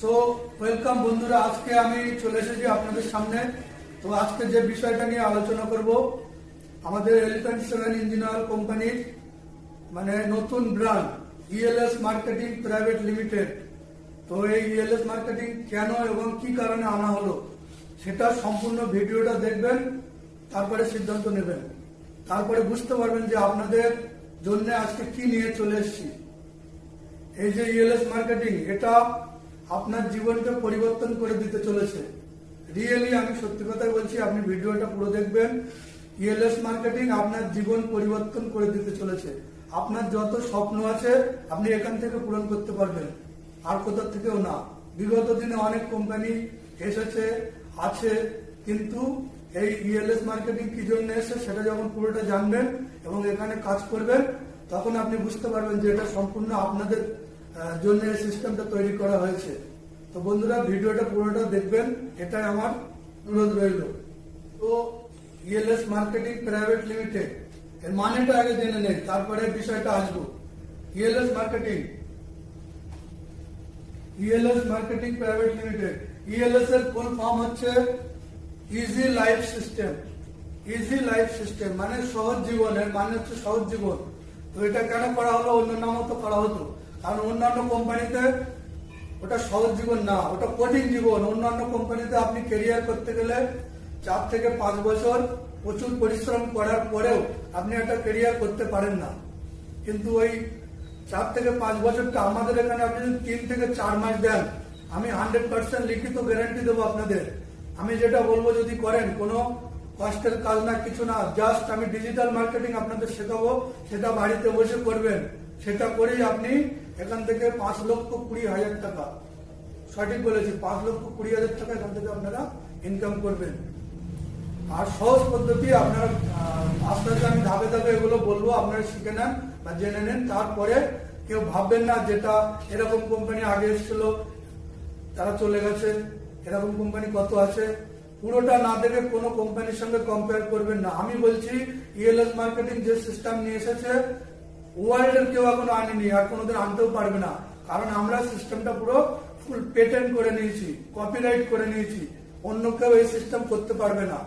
So welcome বন্ধুরা, আজকে আমি চলে এসেছি আপনাদের সামনে। তো আজকে যে বিষয়টা নিয়ে আলোচনা করব, আমাদের এলিফ্যান্ট সেভেন ইঞ্জিনিয়ার কোম্পানির মানে নতুন brand ELS marketing private limited তো এই ইএলএস মার্কেটিং কেন এবং কি কারণে আনা হলো, সেটা সম্পূর্ণ ভিডিওটা দেখবেন, তারপরে সিদ্ধান্ত নেবেন। তারপরে বুঝতে পারবেন যে আপনাদের জন্য আজকে কি নিয়ে চলে এসেছি। এই যে ইএলএস মার্কেটিং এটা আপনার জীবনকে পরিবর্তন করে দিতে চলেছে। রিয়েলি আমি সত্যি কথাই বলছি, আপনি ভিডিওটা পুরো দেখবেন। ইএলএস মার্কেটিং আপনার জীবন পরিবর্তন করে দিতে চলেছে। আপনার যত স্বপ্ন আছে, আপনি এখান থেকে পূরণ করতে পারবেন। আর কোথা থেকেও না। বিগত দিনে অনেক কোম্পানি এসেছে, আছে, কিন্তু এই ইএলএস মার্কেটিং কি জন্য এসে সেটা যখন পুরোটা জানবেন এবং এখানে কাজ করবেন, তখন আপনি বুঝতে পারবেন যে এটা সম্পূর্ণ আপনাদের জন্য এই সিস্টেমটা তৈরি করা হয়েছে। তো বন্ধুরা, ভিডিওটা পুরোটা দেখবেন। এটাই আমার অনুরোধ রইল। তো ইএলএস মার্কেটিং প্রাইভেট লিমিটেড এর মানেটা আগে জেনে নেই, তারপরে বিষয়টা আসব। ELS marketing ELS marketing private limited ELS এর ফুল ফর্ম হচ্ছে? Easy life system easy life system মানে সহজ জীবন, এর মানে হচ্ছে সহজ জীবন। তো এটা কেন করা হলো? অন্য নামও তো করা হতো। কারণ অন্যান্য কোম্পানিতে ওটা সহজ জীবন না, ওটা কঠিন জীবন। অন্যান্য কোম্পানিতে আপনি কেরিয়ার করতে গেলে চার থেকে পাঁচ বছর প্রচুর পরিশ্রম করার পরেও আপনি একটা কেরিয়ার করতে পারেন না। কিন্তু ওই চার থেকে পাঁচ বছরটা আমাদের এখানে আপনি যদি তিন থেকে চার মাস দেন, আমি হান্ড্রেড পার্সেন্ট লিখিত গ্যারান্টি দেবো আপনাদের। আমি যেটা বলব, যদি করেন, কোনো কষ্টের কাজ না, কিছু না জাস্ট আমি ডিজিটাল মার্কেটিং আপনাদের শেখাবো, সেটা বাড়িতে বসে করবেন। সেটা করেই আপনি এখান থেকে পাঁচ লক্ষ কুড়ি হাজার টাকা, সঠিক বলেছি, পাঁচ লক্ষ কুড়ি হাজার টাকা এখান থেকে আপনারা ইনকাম করবেন। আর সহজ পদ্ধতি আপনারা আস্তে আস্তে আমি ধাপে ধাপে এগুলো বলব, আপনারা শিখে নেন বা জেনে নেন, তারপরে কেউ ভাববেন না যেটা এরকম কোম্পানি আগে এসেছিল, তারা চলে গেছে, এরকম কোম্পানি কত আছে। পুরোটা না দেখে কোনো কোম্পানির সঙ্গে কম্পেয়ার করবেন না। আমি বলছি ইএলএস মার্কেটিং যে সিস্টেম নিয়ে এসেছে ওয়ার্ল্ডের কেউ এখনও আনেনি, আর কোনোদিন আনতেও পারবে না। কারণ আমরা সিস্টেমটা পুরো ফুল পেটেন্ট করে নিয়েছি কপিরাইট করে নিয়েছি। অন্য কেউ এই সিস্টেম করতে পারবে না।